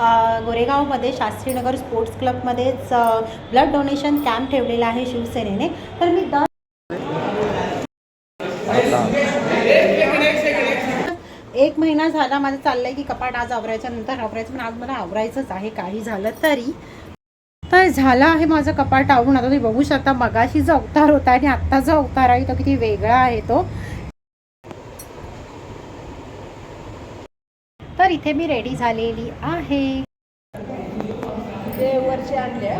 गोरेगावमध्ये Shastrinagar sports क्लबमध्येच blood donation camp ठेवलेला आहे शिवसेनेने. तर मी दर एक महिना झाला माझं चाललंय की कपाट आज आवरायच्या नंतर आवरायचं पण आज मला आवरायचंच आहे. काही झालं तरी. तर झालं आहे माझं कपाट आवरून. आता तुम्ही बघू शकता मगाशी जो अवतार होता आणि आत्ता जो अवतार आहे तो किती वेगळा आहे तो. तर इथे मी रेडी झालेली आहे. देववरची आणल्या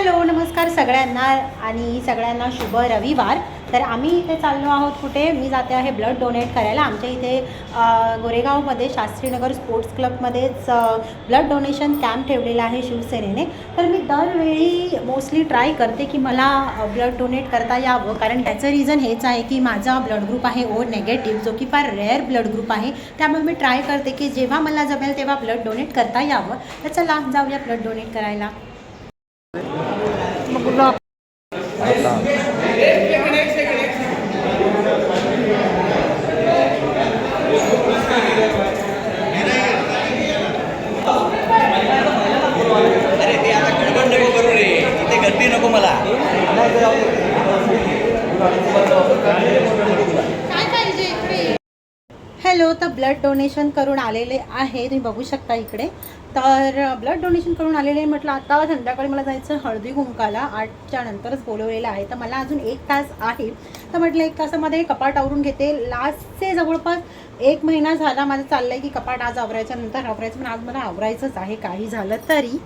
हॅलो नमस्कार सगळ्यांना आणि सगळ्यांना शुभ रविवार. तर आम्ही इथे चाललो आहोत कुठे? मी जाते आहे ब्लड डोनेट करायला. आमच्या इथे गोरेगावमध्ये शास्त्रीनगर स्पोर्ट्स क्लबमध्येच ब्लड डोनेशन कॅम्प ठेवलेला आहे शिवसेनेने. तर मी दरवेळी मोस्टली ट्राय करते की मला ब्लड डोनेट करता यावं. कारण त्याचं रिझन हेच आहे की माझा ब्लड ग्रुप आहे ओ नेगेटिव्ह जो की फार रेअर ब्लड ग्रुप आहे. त्यामुळे मी ट्राय करते की जेव्हा मला जमेल तेव्हा ब्लड डोनेट करता यावं. तर चला जाऊया ब्लड डोनेट करायला अरे ते आता गडबड नको करू रे इथे गर्दी नको मला हॅलो तर ब्लड डोनेशन करून आलेले आहे तुम्ही बघू शकता इकडे. तर ब्लड डोनेशन करून आलेले म्हटलं आता संध्याकाळी मला जायचं हळदी कुंकाला. आठच्या नंतरच बोलवलेलं आहे. तर मला अजून एक तास आहे. तर म्हटलं एक तासामध्ये कपाट आवरून घेते. लास्टचे जवळपास एक महिना झाला माझं चाललं आहे की कपाट आज आवरायच्या नंतर आवरायचं पण आज मला आवरायचंच आहे. काही झालं तरी.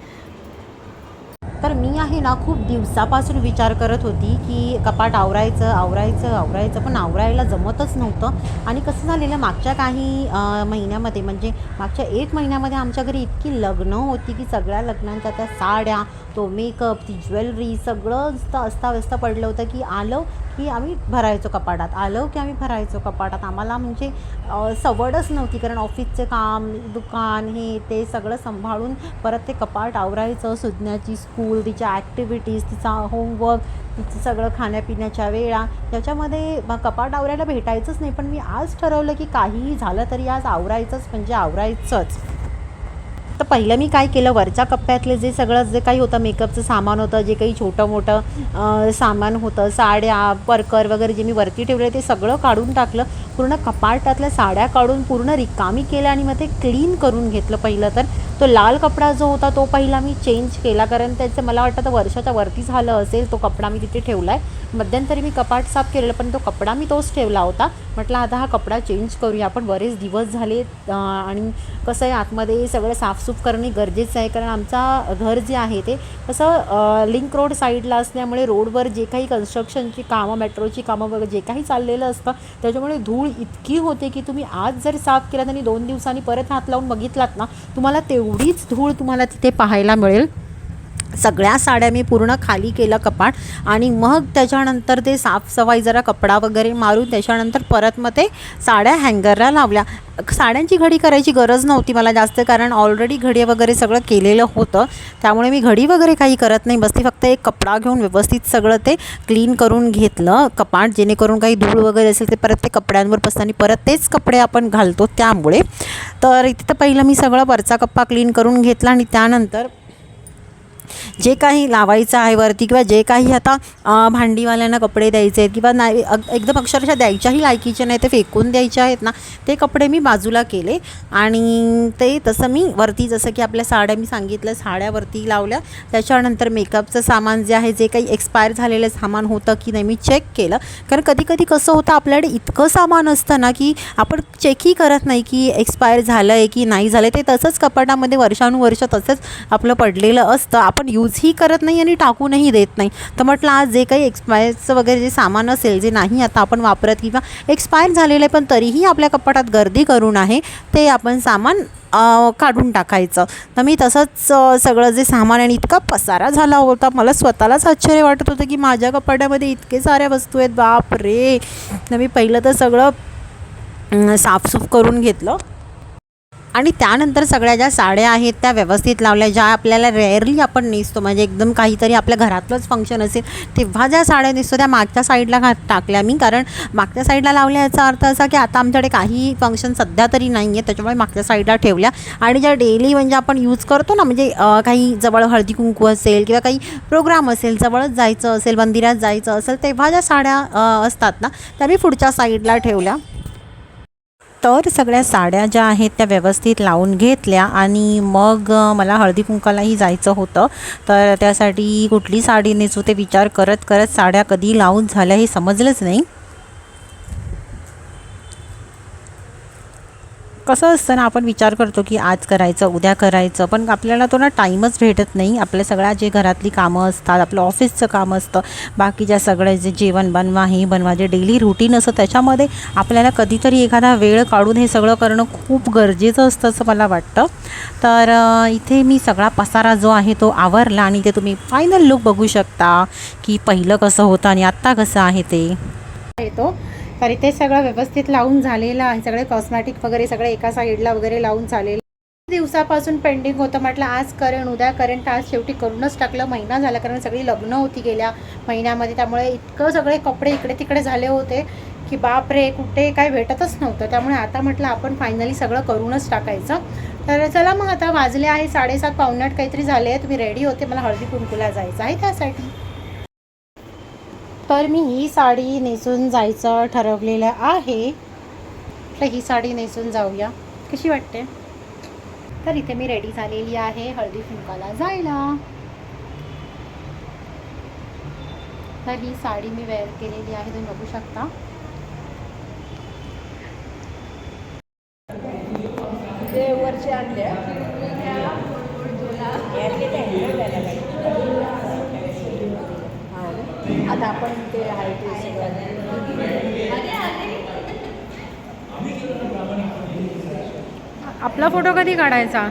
तर मी आहे ना खूप दिवसापासून विचार करत होती की कपाट आवरायचं आवरायचं आवरायचं पण आवरायला जमतच नव्हतं. आणि कसं झालेलं मागच्या काही महिन्यामध्ये म्हणजे मागच्या एक महिन्यामध्ये आमच्या घरी इतकी लग्न होती की सगळ्या लग्नांच्या त्या साड्या तो मेकअप ती ज्वेलरी सगळं अस्ताव्यस्त पडलं होतं की आलं की आम्ही भरायचो कपाटात. आलं की आम्ही भरायचो कपाटात. आम्हाला म्हणजे सवडच नव्हती कारण ऑफिसचं काम दुकान हे ते सगळं सांभाळून परत ते कपाट आवरायचं सुजण्याची स्कूल तिच्या ॲक्टिव्हिटीज तिचा होमवर्क तिचं सगळं खाण्यापिण्याच्या वेळा त्याच्यामध्ये कपाट आवरायला भेटायचंच नाही. पण मी आज ठरवलं की काहीही झालं तरी आज आवरायचंच म्हणजे आवरायचंच. तर पहिलं मी काय केलं? वरच्या कप्प्यातले जे सगळं जे काही होतं मेकअपचं सामान होतं जे काही छोटं मोठं सामान होतं साड्या परकर वगैरे जे मी वरती ठेवले ते सगळं काढून टाकलं. पूर्ण कपाटातल्या साड्या काढून पूर्ण रिकामी केल्या आणि मग ते क्लीन करून घेतलं पहिलं तर. तो लाल कपडा जो होता तो पहिला मी चेंज केला. कारण त्याचं मला वाटतं तर वर्षाच्या वरती झालं असेल तो कपडा मी तिथे ठेवला आहे मध्यंतरी मी कपाट साफ केलेलं पण तो कपडा मी तोच ठेवला होता. म्हटलं आता हा कपडा चेंज करूया आपण. बरेच दिवस झाले आणि कसं आहे आतमध्ये सगळं साफसूफ करणे गरजेचं आहे. कारण आमचा घर जे आहे ते कसं लिंक रोड साईडला असल्यामुळे रोडवर जे काही कन्स्ट्रक्शनची कामं मेट्रोची कामं वगैरे जे काही चाललेलं असतं त्याच्यामुळे धूळ इतकी होते की तुम्ही आज जर साफ केला आणि दोन दिवसांनी परत हात लावून बघितलात ना तुम्हाला एवढीच धूळ तुम्हाला तिथे पाहायला मिळेल. सगळ्या साड्या मी पूर्ण खाली केलं कपाट आणि मग त्याच्यानंतर ते साफसफाई जरा कपडा वगैरे मारून त्याच्यानंतर परत मग ते साड्या हँगरला लावल्या. साड्यांची घडी करायची गरज नव्हती मला जास्त कारण ऑलरेडी घडी वगैरे सगळं केलेलं होतं. त्यामुळे मी घडी वगैरे काही करत नाही. बसती फक्त एक कपडा घेऊन व्यवस्थित सगळं ते क्लीन करून घेतलं कपाट जेणेकरून काही धूळ वगैरे असेल ते परत ते कपड्यांवर बसताना परत तेच कपडे आपण घालतो त्यामुळे. तर इथे तर पहिलं मी सगळं वरचा कप्पा क्लीन करून घेतला आणि त्यानंतर जे काही लावायचं आहे वरती किंवा जे काही आता भांडीवाल्यांना कपडे द्यायचे आहेत किंवा नाही एकदम अक्षरशः द्यायच्याही लायकीचे नाही ते फेकून द्यायचे आहेत ना ते कपडे मी बाजूला केले आणि ते तसं मी वरती जसं की आपल्या साड्या मी सांगितलं साड्यावरती लावल्या. त्याच्यानंतर मेकअपचं सामान जे आहे जे काही एक्सपायर झालेलं सामान होतं की नाही मी चेक केलं. कारण कधी कधी कसं होतं आपल्याकडे इतकं सामान असतं ना की आपण चेकही करत नाही की एक्सपायर झालं आहे की नाही झालं ते तसंच कपाटामध्ये वर्षानुवर्ष तसंच आपलं पडलेलं असतं. आपण यूजही करत नाही आणि टाकूनही देत नाही. तर म्हटलं आज जे काही एक्सपायरचं वगैरे जे सामान असेल जे नाही आता आपण वापरत किंवा एक्सपायर झालेलं आहे पण तरीही आपल्या कपाटात गर्दी करून आहे ते आपण सामान काढून टाकायचं. तर मी तसंच सगळं जे सामान आणि इतका पसारा झाला होता मला स्वतःलाच आश्चर्य वाटत होतं की माझ्या कपाटामध्ये इतके साऱ्या वस्तू आहेत. बाप रे तर मी पहिलं तर सगळं साफसूफ करून घेतलं. आणि त्यानंतर सगळ्या ज्या साड्या आहेत त्या व्यवस्थित लावल्या ज्या आपल्याला रेअरली आपण नेसतो म्हणजे एकदम काहीतरी आपल्या घरातलंच फंक्शन असेल तेव्हा ज्या साड्या नेसतो त्या मागच्या साईडला घा टाकल्या मी. कारण मागच्या साईडला लावल्या याचा अर्थ असा की आता आमच्याकडे काही फंक्शन सध्या तरी नाही आहे त्याच्यामुळे मागच्या साईडला ठेवल्या. आणि ज्या डेली म्हणजे आपण यूज करतो ना म्हणजे काही जवळ हळदी कुंकू असेल किंवा काही प्रोग्राम असेल जवळच जायचं असेल मंदिरात जायचं असेल तेव्हा ज्या साड्या असतात ना त्या मी पुढच्या साईडला ठेवल्या. तर सगळ्या साड्या ज्या आहेत त्या व्यवस्थित लावून घेतल्या आणि मग मला हळदी कुंकालाही जायचं होतं. तर त्यासाठी कुठली साडी नेसू ते विचार करत करत साड्या कधी लावून झाल्या हे समजलंच नाही. कसं असतं ना आपण विचार करतो की आज करायचं उद्या करायचं पण आपल्याला तो ना टाईमच भेटत नाही. आपल्या सगळ्या जे घरातली कामं असतात आपलं ऑफिसचं काम असतं बाकीच्या सगळं जे जेवण बनवा हे बनवा जे डेली रुटीन असतं त्याच्यामध्ये आपल्याला कधीतरी एखादा वेळ काढून हे सगळं करणं खूप गरजेचं असतं असं मला वाटतं. तर इथे मी सगळा पसारा जो आहे तो आवरला आणि ते तुम्ही फायनल लुक बघू शकता की पहिलं कसं होतं आणि आत्ता कसं आहे ते. येतो. तर इथे सगळं व्यवस्थित लावून झालेलं आहे. सगळे कॉस्मॅटिक वगैरे सगळे एका साईडला वगैरे लावून झालेलं दिवसापासून पेंडिंग होतं. म्हटलं आज करेन उद्या करेन. तर आज शेवटी करूनच टाकलं. महिना झाला कारण सगळी लग्न होती गेल्या महिन्यामध्ये. त्यामुळे इतकं सगळे कपडे इकडे तिकडे झाले होते की बाप रे कुठे काय भेटतच नव्हतं. त्यामुळे आता म्हटलं आपण फायनली सगळं करूनच टाकायचं. तर चला मग आता वाजले आहे साडेसात पावण्यात काहीतरी झाले आहे तुम्ही रेडी होते. मला हळदी कुंकूला जायचं आहे त्यासाठी. तर मी ही साडी नेसून जायचं ठरवलेलं आहे. तर ही साडी नेसून जाऊया. कशी वाटते? तर इथे मी रेडी झालेली आहे हळदी फुंकाला जायला. तर ही साडी मी वेअर केलेली आहे तुम्ही बघू शकता. ते वरचे आणले आता आपण ते आहे ते सगळं आपला फोटो कधी काढायचा?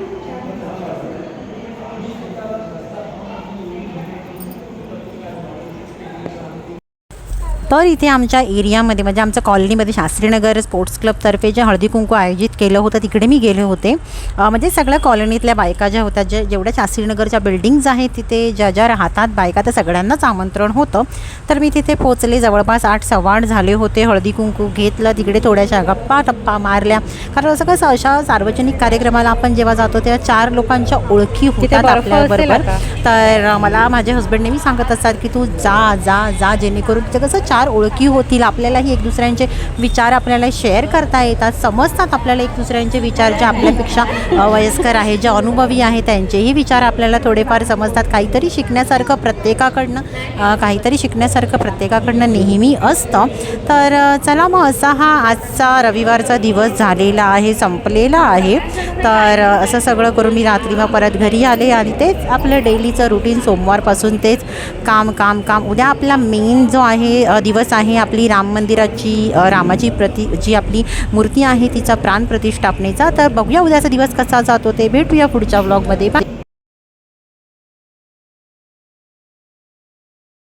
तर इथे आमच्या एरियामध्ये म्हणजे आमच्या कॉलनीमध्ये शास्त्रीनगर स्पोर्ट्स क्लबतर्फे जे हळदी कुंकू आयोजित केलं होतं तिकडे मी गेले होते. म्हणजे सगळ्या कॉलनीतल्या बायका ज्या होत्या ज्या जेवढ्या शास्त्रीनगरच्या बिल्डिंग्ज आहेत तिथे ज्या ज्या राहतात बायका त्या सगळ्यांनाच आमंत्रण होतं. तर मी तिथे पोचले जवळपास आठ सव्वा आठ झाले होते हळदी कुंकू घेतलं तिकडे थोड्याशा गप्पा टप्पा मारल्या. कारण असं कसं अशा सार्वजनिक कार्यक्रमाला आपण जेव्हा जातो तेव्हा चार लोकांच्या ओळखी होतात आपल्याबरोबर. तर मला माझे हस्बंड नेहमी सांगत असतात की तू जा जा जा जेणेकरून ते कसं चार ओळखी होतील. आपल्यालाही एक दुसऱ्यांचे विचार आपल्याला शेअर करता येतात. समजतात आपल्याला एक दुसऱ्यांचे विचार जे आपल्यापेक्षा वयस्कर आहे जे अनुभवी आहे त्यांचेही विचार आपल्याला थोडेफार समजतात. काहीतरी शिकण्यासारखं प्रत्येकाकडनं काहीतरी शिकण्यासारखं प्रत्येकाकडनं नेहमी असतं. तर चला मग असा हा आजचा रविवारचा दिवस झालेला आहे संपलेला आहे. तर असं सगळं करून मी रात्री मग परत घरी आले आणि तेच आपलं डेलीचं रुटीन सोमवारपासून तेच काम काम काम. उद्या आपला मेन जो आहे दिवस आहे आपली राम मंदिराची रामाची प्रति जी आपली मूर्ती आहे तिचा प्राण प्रतिष्ठापनेचा. तर बघूया उद्याचा दिवस कसा जातो ते. भेटूया पुढच्या व्लॉगमध्ये बाय